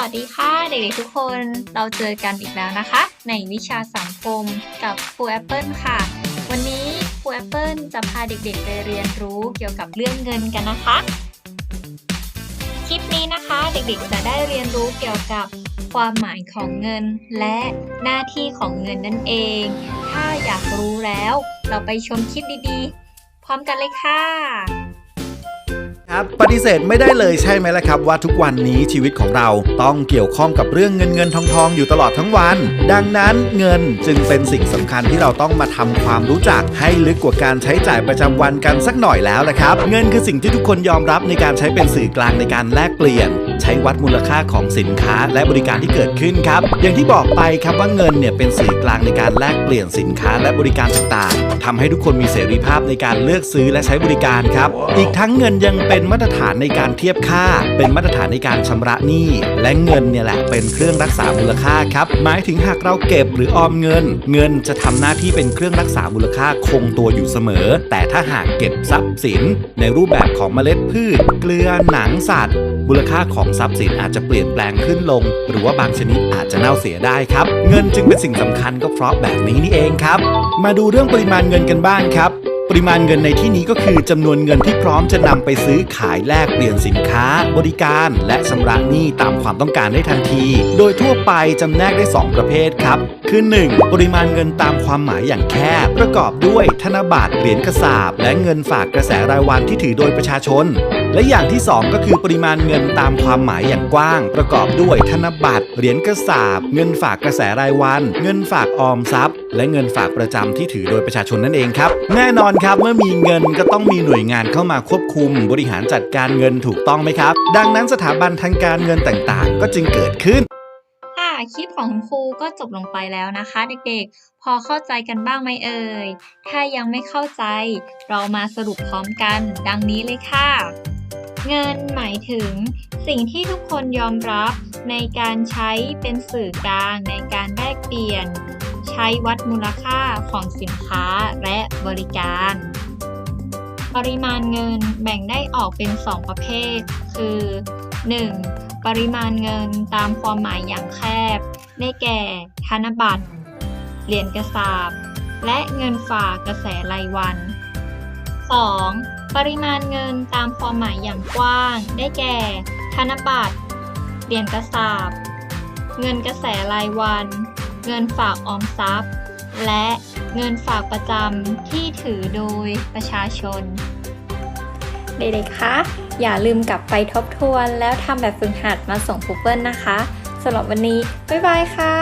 วัสดีค่ะเด็กๆทุกคนเราเจอกันอีกแล้วนะคะ ในวิชาสังคมกับครูแอปเปิลค่ะ วันนี้ครูแอปเปิลจะพาเด็กๆไปเรียนรู้เกี่ยวกับเรื่องเงินกันนะคะ คลิปนี้นะคะเด็กๆจะได้เรียนรู้เกี่ยวกับความหมายของเงินและหน้าที่ของเงินนั่นเอง ถ้าอยากรู้แล้ว เราไปชมคลิปดีๆ พร้อมกันเลยค่ะ ครับปฏิเสธไม่ได้เลยใช่ไหมล่ะครับว่าทุกวันนี้ชีวิตของเราต้องเกี่ยวข้องกับเรื่องเงินเงินทองทองอยู่ตลอดทั้งวัน ดังนั้นเงินจึงเป็นสิ่งสำคัญที่เราต้องมาทำความรู้จักให้ลึกกว่าการใช้จ่ายประจำวันกันสักหน่อยแล้วละครับ เงินคือสิ่งที่ทุกคนยอมรับในการใช้เป็นสื่อกลางในการแลกเปลี่ยน ใช้วัดมูลค่าของสินค้าและบริการที่เกิดขึ้นครับ อย่างที่บอกไปครับว่าเงินเนี่ยเป็นสื่อกลางในการแลกเปลี่ยนสินค้าและบริการต่างๆ ทำให้ทุกคนมีเสรีภาพในการเลือกซื้อและใช้บริการครับ อีกทั้งเงินยังเป็นมาตรฐานในการเทียบค่า เป็นมาตรฐานในการชำระหนี้ และเงินเนี่ยแหละเป็นเครื่องรักษามูลค่าครับ หมายถึงหากเราเก็บหรือออมเงิน เงินจะทำหน้าที่เป็นเครื่องรักษามูลค่าคงตัวอยู่เสมอ แต่ถ้าหากเก็บทรัพย์สิน ในรูปแบบของเมล็ดพืช เกลือหนังสัตว์มูลค่าของทรัพย์สินอาจจะเปลี่ยนแปลงขึ้นลง หรือว่าบางชนิดอาจจะเน่าเสียได้ครับ เงินจึงเป็นสิ่งสำคัญก็เพราะแบบนี้นี่เองครับ มาดูเรื่องปริมาณเงินกันบ้างครับ ปริมาณเงินในที่นี้ก็คือจำนวนเงินที่พร้อมจะนำไปซื้อขายแลกเปลี่ยนสินค้า บริการ และชำระหนี้ตามความต้องการได้ทันที โดยทั่วไปจำแนกได้ 2 ประเภทครับ คือ 1. ปริมาณเงินตามความหมายอย่างแคบประกอบด้วยธนบัตรเหรียญกระสาบและเงินฝากกระแสรายวันที่ถือโดยประชาชน และอย่างที่ 2 ก็คือปริมาณเงินตามความหมายอย่างกว้าง ประกอบด้วยธนบัตร เหรียญกระสาบ เงินฝากกระแสรายวัน เงินฝากออมทรัพย์ และเงินฝากประจำที่ถือโดยประชาชนนั่นเองครับ แน่นอนครับเมื่อมีเงินก็ต้องมีหน่วยงานเข้ามาควบคุม บริหารจัดการเงินถูกต้องไหมครับ ดังนั้นสถาบันทางการเงินต่างๆ ก็จึงเกิดขึ้นค่ะคลิปของคุณครูก็จบลงไปแล้วนะคะ เด็กๆ พอเข้าใจกันบ้างไหมเอ่ย ถ้ายังไม่เข้าใจ เรามาสรุปพร้อมกัน ดังนี้เลยค่ะ เงินหมายถึง สิ่งที่ทุกคนยอมรับในการใช้เป็นสื่อกลางในการแลกเปลี่ยน ใช้วัดมูลค่าของสินค้าและบริการ ปริมาณเงินแบ่งได้ออกเป็น 2 ประเภท คือ 1. ปริมาณเงินตามความหมายอย่างแคบ ได้แก่ ธนบัตร เหรียญกระสาบ และเงินฝากกระแสรายวัน 2. ปริมาณเงินตามความหมายอย่างกว้าง ได้แก่ ธนบัตร เหรียญกระสาบ เงินกระแสรายวัน เงินฝากออมทรัพย์ และเงินฝากประจำที่ถือโดยประชาชน เด็กๆ คะ อย่าลืมกลับไปทบทวนแล้วทำแบบฝึกหัดมาส่งครูเปิลนะคะสำหรับวันนี้ บ๊ายบายค่ะ